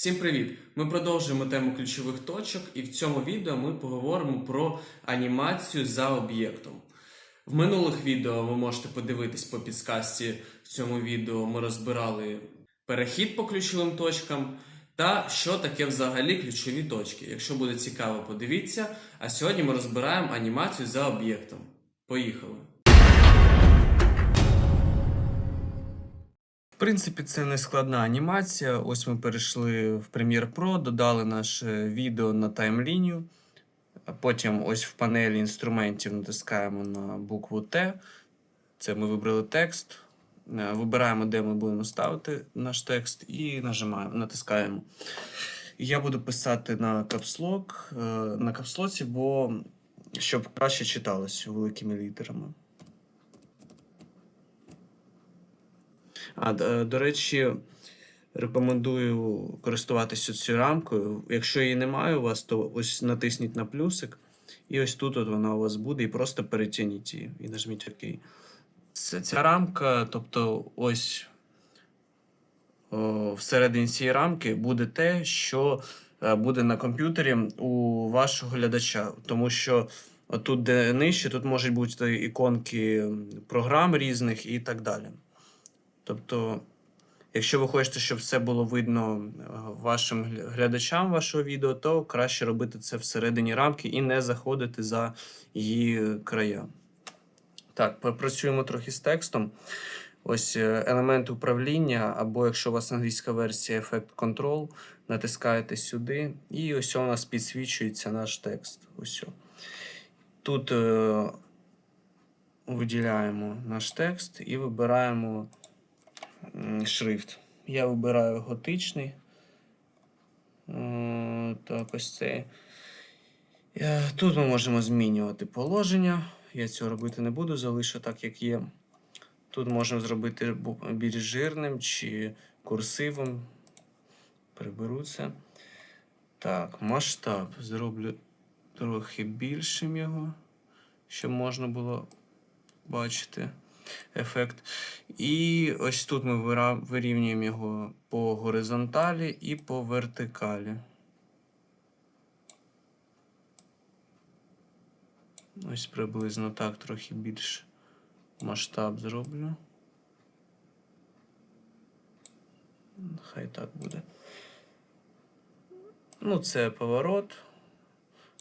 Всім привіт! Ми продовжуємо тему ключових точок, і в цьому відео ми поговоримо про анімацію за об'єктом. В минулих відео ви можете подивитись по підсказці в цьому відео. Ми розбирали перехід по ключовим точкам та що таке взагалі ключові точки. Якщо буде цікаво, подивіться. А сьогодні ми розбираємо анімацію за об'єктом. Поїхали! Принципі, це не складна анімація. Ось ми перейшли в Premiere Pro, додали наше відео на таймлінію. Потім ось в панелі інструментів натискаємо на букву Т. Це ми вибрали текст. Е, Вибираємо, де ми будемо ставити наш текст, і нажимаємо, натискаємо. Я буду писати на капслок, е, на капслоці, бо щоб краще читалось великими літерами. А, до речі, рекомендую користуватися цією рамкою. Якщо її немає у вас, то ось натисніть на плюсик, і ось тут от вона у вас буде, і просто перетягніть її і нажміть ОК. Це, ця рамка, тобто ось о, всередині цієї рамки буде те, що е, буде на комп'ютері у вашого глядача. Тому що тут, де нижче, тут можуть бути іконки програм різних і так далі. Тобто, якщо ви хочете, щоб все було видно е, вашим глядачам вашого відео, то краще робити це всередині рамки і не заходити за її края. Так, попрацюємо трохи з текстом. Ось е, елемент управління, або якщо у вас англійська версія Effect Control, натискаєте сюди, і ось у нас підсвічується наш текст. Ось. Тут е, виділяємо наш текст і вибираємо шрифт. Я вибираю готичний. Е, Так, ось цей. Е, Тут ми можемо змінювати положення. Я цього робити не буду, залишу так, як є. Тут можемо зробити більш жирним чи курсивом. Приберу це. Так, масштаб зроблю трохи більшим його, щоб можна було бачити ефект. І ось тут ми вирівнюємо його по горизонталі і по вертикалі. Ось приблизно так, трохи більше масштаб зроблю. Хай так буде. Ну, це поворот.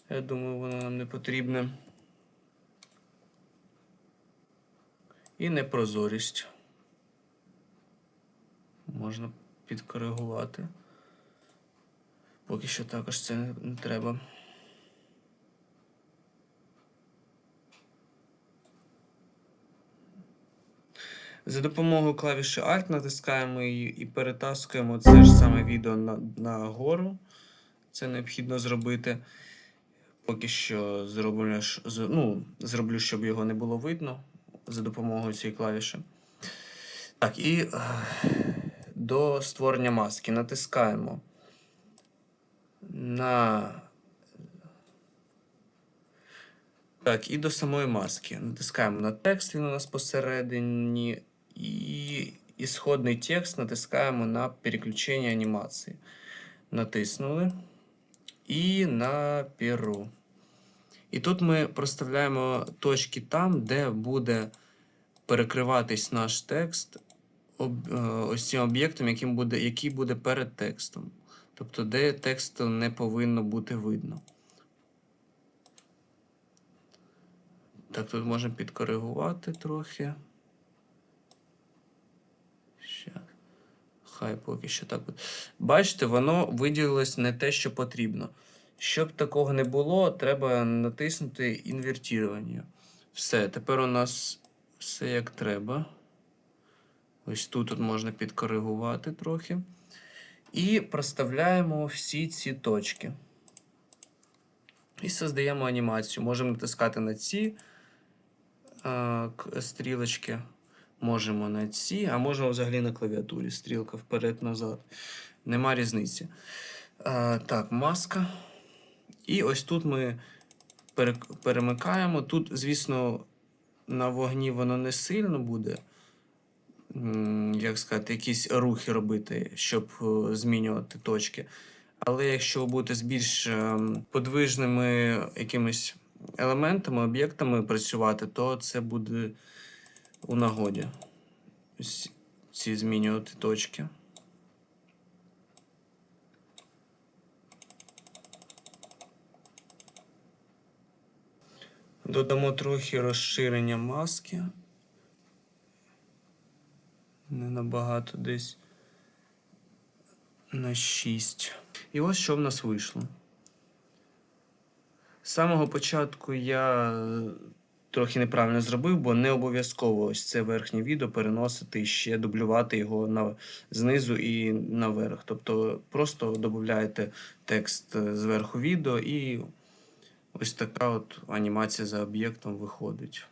Я думаю, воно нам не потрібне. І непрозорість. Можна підкоригувати. Поки що також це не, треба. За допомогою клавіші Alt натискаємо її і перетаскуємо це ж саме відео на, на гору. Це необхідно зробити. Поки що зроблю, ну, зроблю, щоб його не було видно за допомогою цієї клавіші. Так, і е, до створення маски натискаємо на. Так, і до самої маски. Натискаємо на текст, він у нас посередині. І ісходний текст натискаємо на переключення анімації. Натиснули. І на перу. І тут ми проставляємо точки там, де буде перекриватись наш текст е, ось цим об'єктом, яким буде, який буде перед текстом. Тобто, де тексту не повинно бути видно. Так, тут можемо підкоригувати трохи. Щас. Хай поки що так буде. Бачите, воно виділилось не те, що потрібно. Щоб такого не було, треба натиснути інвертування. Все, тепер у нас все як треба. Ось тут от можна підкоригувати трохи. І проставляємо всі ці точки. І создаємо анімацію. Можемо натискати на ці к- стрілочки. Можемо на ці, а можемо взагалі на клавіатурі. Стрілка вперед-назад. Нема різниці. А, так, маска. І ось тут ми перемикаємо. Тут, звісно, на вогні воно не сильно буде як сказати, якісь рухи робити, щоб е, змінювати точки. Але якщо ви будете з більш ем, подвижними якимись елементами, об'єктами працювати, то це буде у нагоді. Ось ці змінювати точки. Додамо трохи розширення маски. Не набагато десь на 6. І ось що в нас вийшло. З самого початку я трохи неправильно зробив, бо не обов'язково ось це верхнє відео переносити і ще дублювати його на, знизу і наверх. Тобто просто додаєте текст е, зверху відео і ось така от анімація за об'єктом виходить.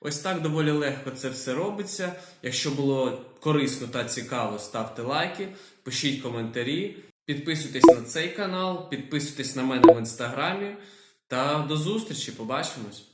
Ось так доволі легко це все робиться. Якщо було корисно та цікаво, ставте лайки, пишіть коментарі, підписуйтесь на цей канал, підписуйтесь на мене в інстаграмі. Та до зустрічі, побачимось!